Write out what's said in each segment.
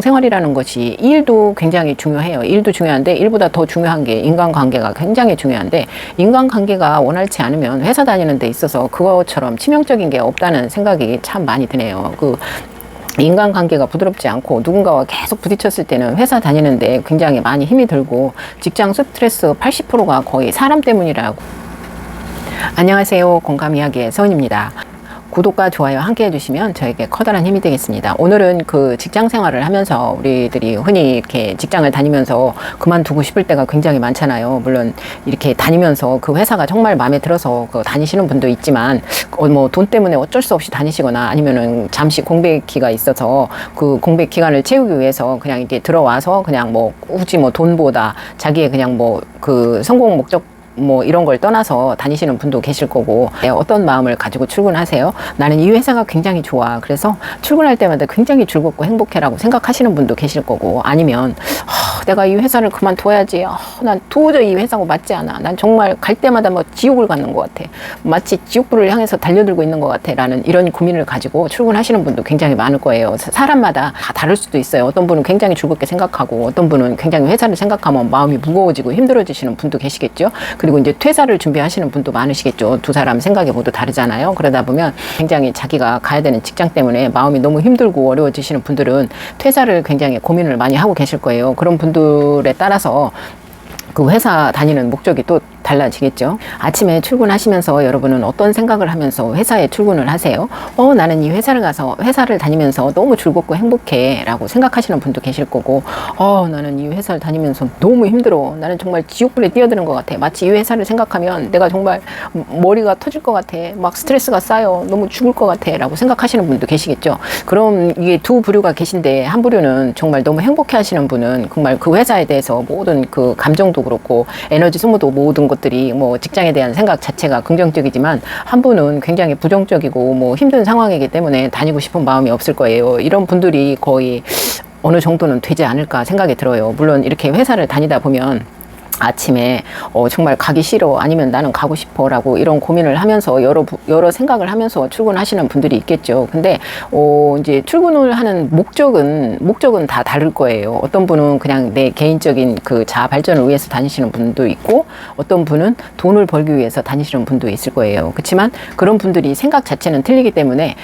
생활이라는 것이 일도 굉장히 중요해요. 일도 중요한데 일보다 더 중요한 게 인간관계가 굉장히 중요한데 인간관계가 원활치 않으면 회사 다니는 데 있어서 그것처럼 치명적인 게 없다는 생각이 참 많이 드네요. 그 인간관계가 부드럽지 않고 누군가와 계속 부딪혔을 때는 회사 다니는데 굉장히 많이 힘이 들고 직장 스트레스 80%가 거의 사람 때문이라고. 안녕하세요. 공감 이야기의 서은입니다. 구독과 좋아요 함께 해주시면 저에게 커다란 힘이 되겠습니다. 오늘은 그 직장 생활을 하면서 우리들이 흔히 이렇게 직장을 다니면서 그만두고 싶을 때가 굉장히 많잖아요. 물론 이렇게 다니면서 그 회사가 정말 마음에 들어서 그 다니시는 분도 있지만 어, 뭐돈 때문에 어쩔 수 없이 다니시거나 아니면은 잠시 공백기가 있어서 그 공백 기간을 채우기 위해서 그냥 이렇게 들어와서 그냥 뭐 굳이 뭐 돈보다 자기의 그냥 뭐 그 성공 목적 뭐 이런 걸 떠나서 다니시는 분도 계실 거고 네, 어떤 마음을 가지고 출근하세요? 나는 이 회사가 굉장히 좋아. 그래서 출근할 때마다 굉장히 즐겁고 행복해라고 생각하시는 분도 계실 거고 아니면 아, 내가 이 회사를 그만둬야지. 아, 난 도저히 이 회사가 맞지 않아. 난 정말 갈 때마다 뭐 지옥을 가는 것 같아. 마치 지옥불을 향해서 달려들고 있는 것 같아 라는 이런 고민을 가지고 출근하시는 분도 굉장히 많을 거예요. 사- 사람마다 다 다를 수도 있어요. 어떤 분은 굉장히 즐겁게 생각하고 어떤 분은 굉장히 회사를 생각하면 마음이 무거워지고 힘들어지시는 분도 계시겠죠. 그리고 이제 퇴사를 준비하시는 분도 많으시겠죠. 두 사람 생각이 모두 다르잖아요. 그러다 보면 굉장히 자기가 가야 되는 직장 때문에 마음이 너무 힘들고 어려워지시는 분들은 퇴사를 굉장히 고민을 많이 하고 계실 거예요. 그런 분들 에 따라서 그 회사 다니는 목적이 또 달라지겠죠. 아침에 출근하시면서 여러분은 어떤 생각을 하면서 회사에 출근을 하세요? 어, 나는 이 회사를 가서 회사를 다니면서 너무 즐겁고 행복해 라고 생각하시는 분도 계실 거고, 어, 나는 이 회사를 다니면서 너무 힘들어. 나는 정말 지옥불에 뛰어드는 것 같아. 마치 이 회사를 생각하면 내가 정말 머리가 터질 것 같아. 막 스트레스가 쌓여. 너무 죽을 것 같아. 라고 생각하시는 분도 계시겠죠. 그럼 이게 두 부류가 계신데 한 부류는 정말 너무 행복해 하시는 분은 정말 그 회사에 대해서 모든 그 감정도 그렇고 에너지 소모도 모든 것 들이 뭐 직장에 대한 생각 자체가 긍정적이지만 한 분은 굉장히 부정적이고 뭐 힘든 상황이기 때문에 다니고 싶은 마음이 없을 거예요. 이런 분들이 거의 어느 정도는 되지 않을까 생각이 들어요. 물론 이렇게 회사를 다니다 보면 아침에 어, 정말 가기 싫어 아니면 나는 가고 싶어라고 이런 고민을 하면서 여러 부- 여러 생각을 하면서 출근하시는 분들이 있겠죠. 근데 어, 이제 출근을 하는 목적은 목적은 다 다를 거예요. 어떤 분은 그냥 내 개인적인 그 자아 발전을 위해서 다니시는 분도 있고 어떤 분은 돈을 벌기 위해서 다니시는 분도 있을 거예요. 그렇지만 그런 분들이 생각 자체는 틀리기 때문에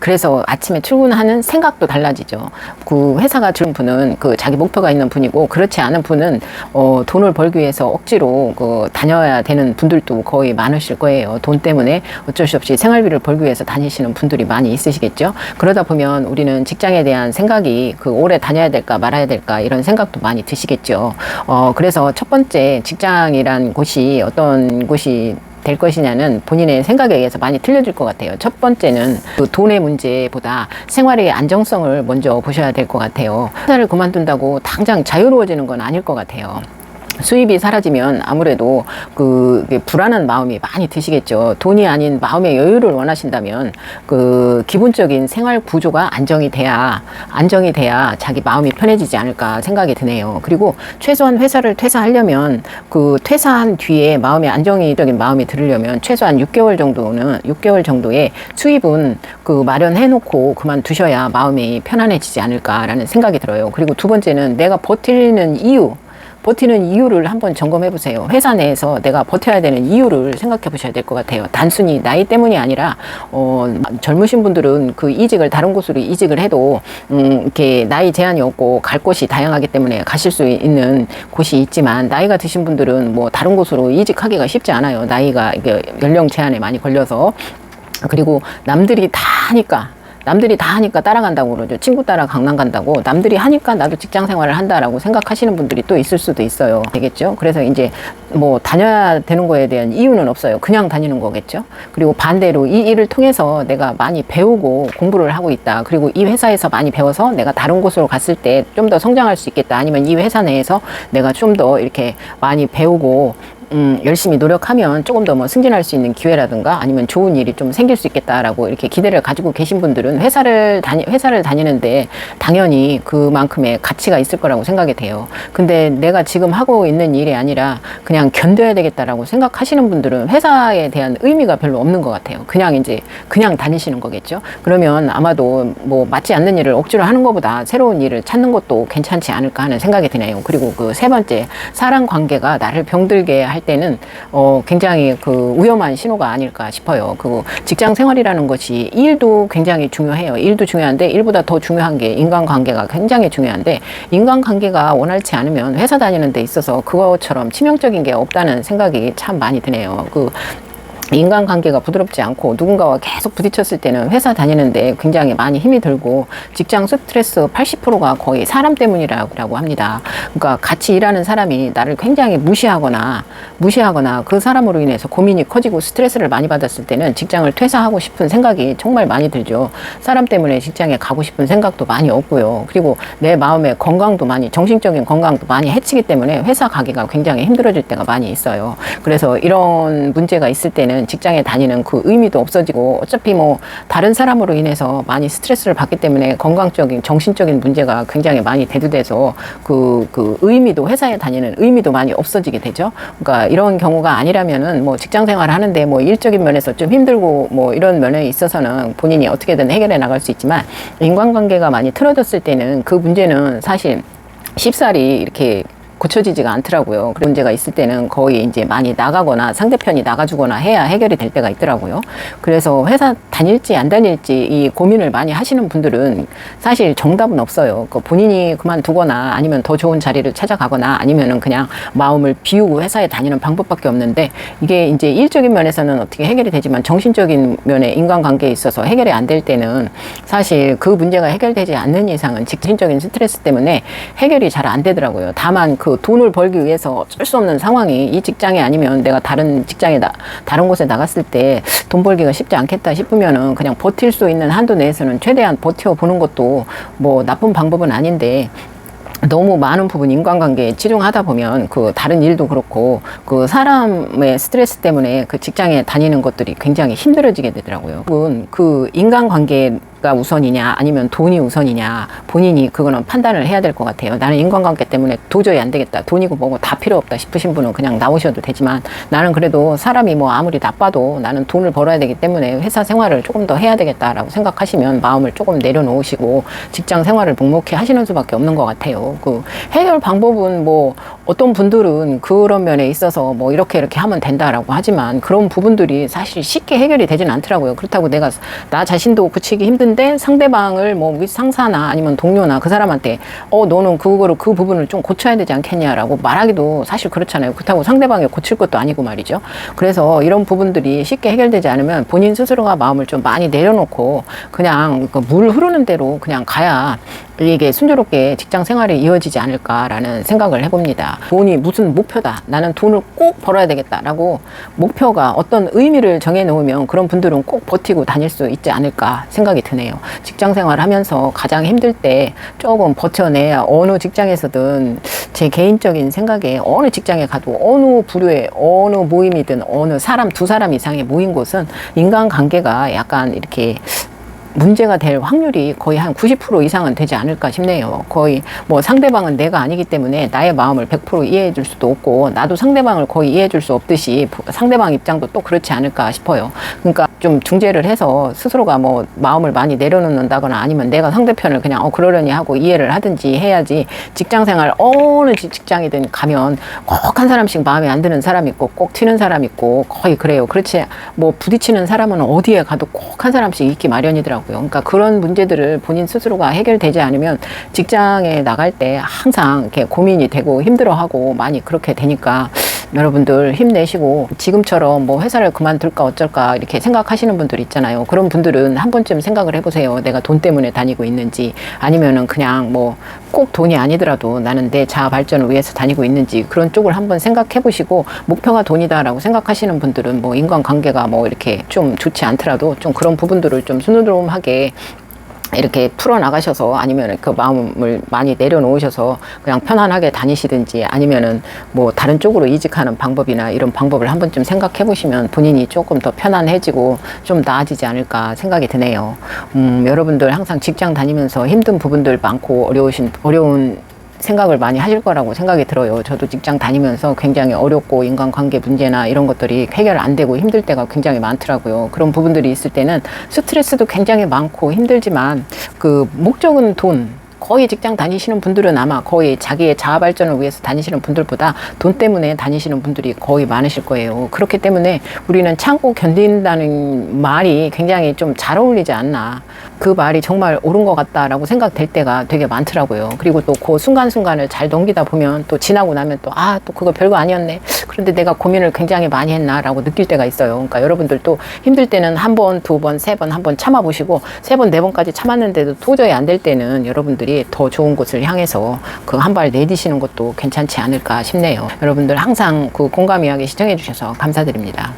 그래서 아침에 출근하는 생각도 달라지죠. 그 회사가 주는 분은 그 자기 목표가 있는 분이고 그렇지 않은 분은 어, 돈을 벌기 위해서 억지로 그 다녀야 되는 분들도 거의 많으실 거예요. 돈 때문에 어쩔 수 없이 생활비를 벌기 위해서 다니시는 분들이 많이 있으시겠죠. 그러다 보면 우리는 직장에 대한 생각이 그 오래 다녀야 될까 말아야 될까 이런 생각도 많이 드시겠죠. 어, 그래서 첫 번째 직장이란 곳이 어떤 곳이 될 것이냐는 본인의 생각에 의해서 많이 틀려질 것 같아요. 첫 번째는 그 돈의 문제보다 생활의 안정성을 먼저 보셔야 될 것 같아요. 회사를 그만둔다고 당장 자유로워지는 건 아닐 것 같아요. 수입이 사라지면 아무래도 그 불안한 마음이 많이 드시겠죠. 돈이 아닌 마음의 여유를 원하신다면 그 기본적인 생활 구조가 안정이 돼야 안정이 돼야 자기 마음이 편해지지 않을까 생각이 드네요. 그리고 최소한 회사를 퇴사하려면 그 퇴사한 뒤에 마음의 안정적인 마음이 들으려면 최소한 6개월 정도는 6개월 정도의 수입은 그 마련해 놓고 그만 두셔야 마음이 편안해지지 않을까라는 생각이 들어요. 그리고 두 번째는 내가 버티는 이유 버티는 이유를 한번 점검해 보세요. 회사 내에서 내가 버텨야 되는 이유를 생각해 보셔야 될 것 같아요. 단순히 나이 때문이 아니라 어, 젊으신 분들은 그 이직을 다른 곳으로 이직을 해도 음, 이렇게 나이 제한이 없고 갈 곳이 다양하기 때문에 가실 수 있는 곳이 있지만 나이가 드신 분들은 뭐 다른 곳으로 이직하기가 쉽지 않아요. 나이가 연령 제한에 많이 걸려서 그리고 남들이 다 하니까 남들이 다 하니까 따라간다고 그러죠. 친구 따라 강남 간다고. 남들이 하니까 나도 직장 생활을 한다라고 생각하시는 분들이 또 있을 수도 있어요. 되겠죠? 그래서 이제 뭐 다녀야 되는 거에 대한 이유는 없어요. 그냥 다니는 거겠죠? 그리고 반대로 이 일을 통해서 내가 많이 배우고 공부를 하고 있다. 그리고 이 회사에서 많이 배워서 내가 다른 곳으로 갔을 때 좀 더 성장할 수 있겠다. 아니면 이 회사 내에서 내가 좀 더 이렇게 많이 배우고 음, 열심히 노력하면 조금 더 뭐 승진할 수 있는 기회라든가 아니면 좋은 일이 좀 생길 수 있겠다라고 이렇게 기대를 가지고 계신 분들은 회사를 다니 회사를 다니는데 당연히 그만큼의 가치가 있을 거라고 생각이 돼요. 근데 내가 지금 하고 있는 일이 아니라 그냥 견뎌야 되겠다라고 생각하시는 분들은 회사에 대한 의미가 별로 없는 것 같아요. 그냥 이제 그냥 다니시는 거겠죠. 그러면 아마도 뭐 맞지 않는 일을 억지로 하는 것보다 새로운 일을 찾는 것도 괜찮지 않을까 하는 생각이 드네요. 그리고 그 세 번째 사람 관계가 나를 병들게 할 때는 어 굉장히 그 위험한 신호가 아닐까 싶어요. 그 직장 생활이라는 것이 일도 굉장히 중요해요. 일도 중요한데 일보다 더 중요한 게 인간 관계가 굉장히 중요한데 인간 관계가 원활치 않으면 회사 다니는 데 있어서 그것처럼 치명적인 게 없다는 생각이 참 많이 드네요. 그 인간관계가 부드럽지 않고 누군가와 계속 부딪혔을 때는 회사 다니는데 굉장히 많이 힘이 들고 직장 스트레스 80%가 거의 사람 때문이라고 합니다. 그러니까 같이 일하는 사람이 나를 굉장히 무시하거나 무시하거나 그 사람으로 인해서 고민이 커지고 스트레스를 많이 받았을 때는 직장을 퇴사하고 싶은 생각이 정말 많이 들죠. 사람 때문에 직장에 가고 싶은 생각도 많이 없고요. 그리고 내 마음의 건강도 많이 정신적인 건강도 많이 해치기 때문에 회사 가기가 굉장히 힘들어질 때가 많이 있어요. 그래서 이런 문제가 있을 때는 직장에 다니는 그 의미도 없어지고 어차피 뭐 다른 사람으로 인해서 많이 스트레스를 받기 때문에 건강적인 정신적인 문제가 굉장히 많이 대두돼서 그, 그 의미도 회사에 다니는 의미도 많이 없어지게 되죠. 그러니까 이런 경우가 아니라면은 뭐 직장 생활 하는데 뭐 일적인 면에서 좀 힘들고 뭐 이런 면에 있어서는 본인이 어떻게든 해결해 나갈 수 있지만 인간관계가 많이 틀어졌을 때는 그 문제는 사실 쉽사리 이렇게 고쳐지지가 않더라고요. 그런 문제가 있을 때는 거의 이제 많이 나가거나 상대편이 나가주거나 해야 해결이 될 때가 있더라고요. 그래서 회사 다닐지 안 다닐지 이 고민을 많이 하시는 분들은 사실 정답은 없어요. 그 본인이 그만두거나 아니면 더 좋은 자리를 찾아가거나 아니면은 그냥 마음을 비우고 회사에 다니는 방법밖에 없는데 이게 이제 일적인 면에서는 어떻게 해결이 되지만 정신적인 면에 인간관계에 있어서 해결이 안 될 때는 사실 그 문제가 해결되지 않는 이상은 직진적인 스트레스 때문에 해결이 잘 안 되더라고요. 다만 그 돈을 벌기 위해서 어쩔 수 없는 상황이 이 직장이 아니면 내가 다른 직장에 나, 다른 곳에 나갔을 때 돈 벌기가 쉽지 않겠다 싶으면은 그냥 버틸 수 있는 한도 내에서는 최대한 버텨보는 것도 뭐 나쁜 방법은 아닌데 너무 많은 부분 인간관계에 치중하다 보면 그 다른 일도 그렇고 그 사람의 스트레스 때문에 그 직장에 다니는 것들이 굉장히 힘들어지게 되더라고요. 그 인간관계 가 우선이냐 아니면 돈이 우선이냐 본인이 그거는 판단을 해야 될 것 같아요. 나는 인간관계 때문에 도저히 안 되겠다. 돈이고 뭐고 다 필요 없다 싶으신 분은 그냥 나오셔도 되지만 나는 그래도 사람이 뭐 아무리 나빠도 나는 돈을 벌어야 되기 때문에 회사 생활을 조금 더 해야 되겠다라고 생각하시면 마음을 조금 내려놓으시고 직장 생활을 묵묵히 하시는 수밖에 없는 것 같아요. 그 해결 방법은 뭐 어떤 분들은 그런 면에 있어서 뭐 이렇게 이렇게 하면 된다라고 하지만 그런 부분들이 사실 쉽게 해결이 되진 않더라고요. 그렇다고 내가 나 자신도 고치기 힘든 힘든데 상대방을 뭐 상사나 아니면 동료나 그 사람한테 어 너는 그거를 그 부분을 좀 고쳐야 되지 않겠냐라고 말하기도 사실 그렇잖아요. 그렇다고 상대방이 고칠 것도 아니고 말이죠. 그래서 이런 부분들이 쉽게 해결되지 않으면 본인 스스로가 마음을 좀 많이 내려놓고 그냥 그물 흐르는 대로 그냥 가야 이게 순조롭게 직장 생활이 이어지지 않을까라는 생각을 해봅니다. 돈이 무슨 목표다. 나는 돈을 꼭 벌어야 되겠다라고 목표가 어떤 의미를 정해놓으면 그런 분들은 꼭 버티고 다닐 수 있지 않을까 생각이 드네요. 직장 생활 하면서 가장 힘들 때 조금 버텨내야 어느 직장에서든 제 개인적인 생각에 어느 직장에 가도 어느 부류의 어느 모임이든 어느 사람 두 사람 이상의 모인 곳은 인간관계가 약간 이렇게 문제가 될 확률이 거의 한 90% 이상은 되지 않을까 싶네요. 거의 뭐 상대방은 내가 아니기 때문에 나의 마음을 100% 이해해 줄 수도 없고 나도 상대방을 거의 이해해 줄 수 없듯이 상대방 입장도 또 그렇지 않을까 싶어요. 그러니까 좀 중재를 해서 스스로가 뭐 마음을 많이 내려놓는다거나 아니면 내가 상대편을 그냥 어 그러려니 하고 이해를 하든지 해야지 직장 생활 어느 직장이든 가면 꼭 한 사람씩 마음에 안 드는 사람 있고 꼭 튀는 사람 있고 거의 그래요. 그렇지 뭐 부딪히는 사람은 어디에 가도 꼭 한 사람씩 있기 마련이 더라고요. 그러니까 그런 문제들을 본인 스스로가 해결되지 않으면 직장에 나갈 때 항상 이렇게 고민이 되고 힘들어하고 많이 그렇게 되니까 여러분들 힘내시고 지금처럼 뭐 회사를 그만둘까 어쩔까 이렇게 생각하시는 분들 있잖아요. 그런 분들은 한 번쯤 생각을 해보세요. 내가 돈 때문에 다니고 있는지 아니면은 그냥 뭐 꼭 돈이 아니더라도 나는 내 자아 발전을 위해서 다니고 있는지 그런 쪽을 한번 생각해 보시고 목표가 돈이다라고 생각하시는 분들은 뭐 인간관계가 뭐 이렇게 좀 좋지 않더라도 좀 그런 부분들을 좀 순조로움하게 이렇게 풀어 나가셔서 아니면 그 마음을 많이 내려놓으셔서 그냥 편안하게 다니시든지 아니면은 뭐 다른 쪽으로 이직하는 방법이나 이런 방법을 한 번쯤 생각해 보시면 본인이 조금 더 편안해지고 좀 나아지지 않을까 생각이 드네요. 음, 여러분들 항상 직장 다니면서 힘든 부분들 많고 어려우신 어려운 생각을 많이 하실 거라고 생각이 들어요. 저도 직장 다니면서 굉장히 어렵고 인간관계 문제나 이런 것들이 해결 안 되고 힘들 때가 굉장히 많더라고요. 그런 부분들이 있을 때는 스트레스도 굉장히 많고 힘들지만 그 목적은 돈, 거의 직장 다니시는 분들은 아마 거의 자기의 자아 발전을 위해서 다니시는 분들보다 돈 때문에 다니시는 분들이 거의 많으실 거예요. 그렇기 때문에 우리는 참고 견딘다는 말이 굉장히 좀 잘 어울리지 않나. 그 말이 정말 옳은 것 같다라고 생각될 때가 되게 많더라고요. 그리고 또 그 순간순간을 잘 넘기다 보면 또 지나고 나면 또 아, 또 그거 별거 아니었네. 그런데 내가 고민을 굉장히 많이 했나라고 느낄 때가 있어요. 그러니까 여러분들도 힘들 때는 한 번, 두 번, 세 번, 한 번 참아보시고 세 번, 네 번까지 참았는데도 도저히 안 될 때는 여러분들이 더 좋은 곳을 향해서 그 한 발 내디시는 것도 괜찮지 않을까 싶네요. 여러분들 항상 그 공감 이야기 시청해 주셔서 감사드립니다.